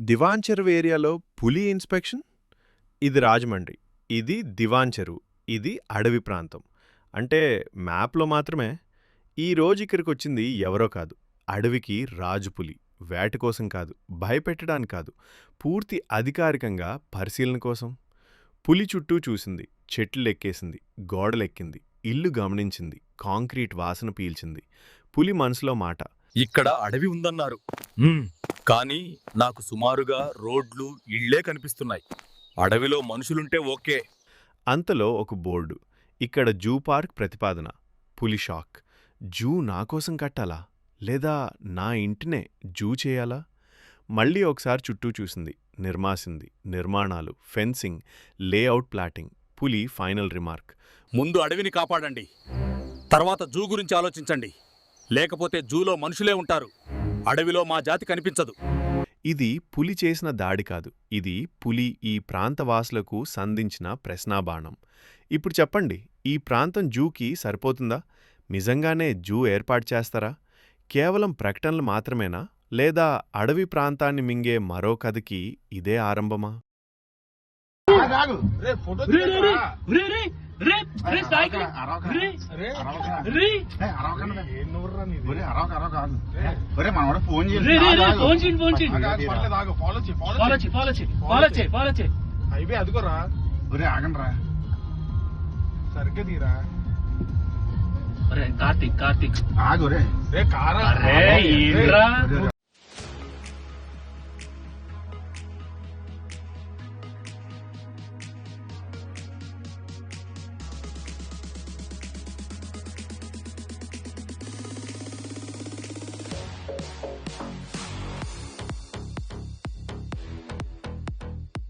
దివాన్ చెరువు ఏరియాలో పులి ఇన్స్పెక్షన్? ఇది రాజమండ్రి. ఇది దివాన్ చెరువు. ఇది అడవి ప్రాంతం. అంటే మ్యాప్లో మాత్రమే. ఈ రోజు ఇక్కడికి వచ్చింది ఎవరో కాదు. అడవికి రాజు పులి. వేట కోసం కాదు. భయపెట్టడానికి కాదు. పూర్తి అధికారికంగా పరిశీలన కోసం. పులి చుట్టూ చూసింది. చెట్లు ఎక్కేసింది గోడలెక్కింది. ఇల్లు గమనించింది. కాంక్రీట్ వాసన పీల్చింది. పులి మనసులో మాట. ఇక్కడ అడవి ఉందన్నారు. కానీ నాకు సుమారుగా రోడ్లు ఇళ్ళే కనిపిస్తున్నాయి. అడవిలో మనుషులుంటే ఓకే. అంతలో ఒక బోర్డు. ఇక్కడ జూ పార్క్ ప్రతిపాదన. పులి షాక్. జూ నా కోసం కట్టాలా? లేదా నా ఇంటినే జూ చేయాలా? మళ్ళీ ఒకసారి చుట్టూ చూసింది. నిర్మాసింది. నిర్మాణాలు. ఫెన్సింగ్. Layout plotting. పులి ఫైనల్ రిమార్క్. ముందు అడవిని కాపాడండి. తర్వాత జూ గురించి ఆలోచించండి. లేకపోతే జూలో మనుషులే ఉంటారు. అడవిలో మా జాతి కనిపించదు. ఇది పులి చేసిన దాడి కాదు. ఇది పులి ఈ ప్రాంతవాసులకు సంధించిన ప్రశ్నాబాణం. ఇప్పుడు చెప్పండి ఈ ప్రాంతం జూకి సరిపోతుందా? నిజంగానే జూ ఏర్పాటు చేస్తారా? కేవలం ప్రకటనలు మాత్రమేనా? లేదా అడవి ప్రాంతాన్ని మింగే మరో కథకి ఇదే ఆరంభమా? రే రే సాయికి. రే రే. రే ఏం నవ్వుర్రా నీది? ఒరే మనవాడు ఫోన్ రే రే రే ఫోన్ చేయండి ఫోన్ ఆగు, చేయండి ఆగు, పర్లేదు, ఆగు. ఫాలో చేయి ఫాలో ఫాలో చేయి. చేయి ఫాలో చేయి. ఫాలో చేయి ఫాలో చేయి. హైవే అదిగోరా. ఒరే ఆగండ్రా. సరిగ్గా తీరా. అరే కార్తిక్ కార్తిక్. ఆగు ఒరే. రే కారా.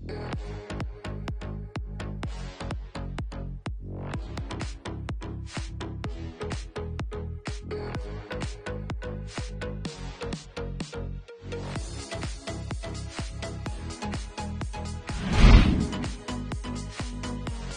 Música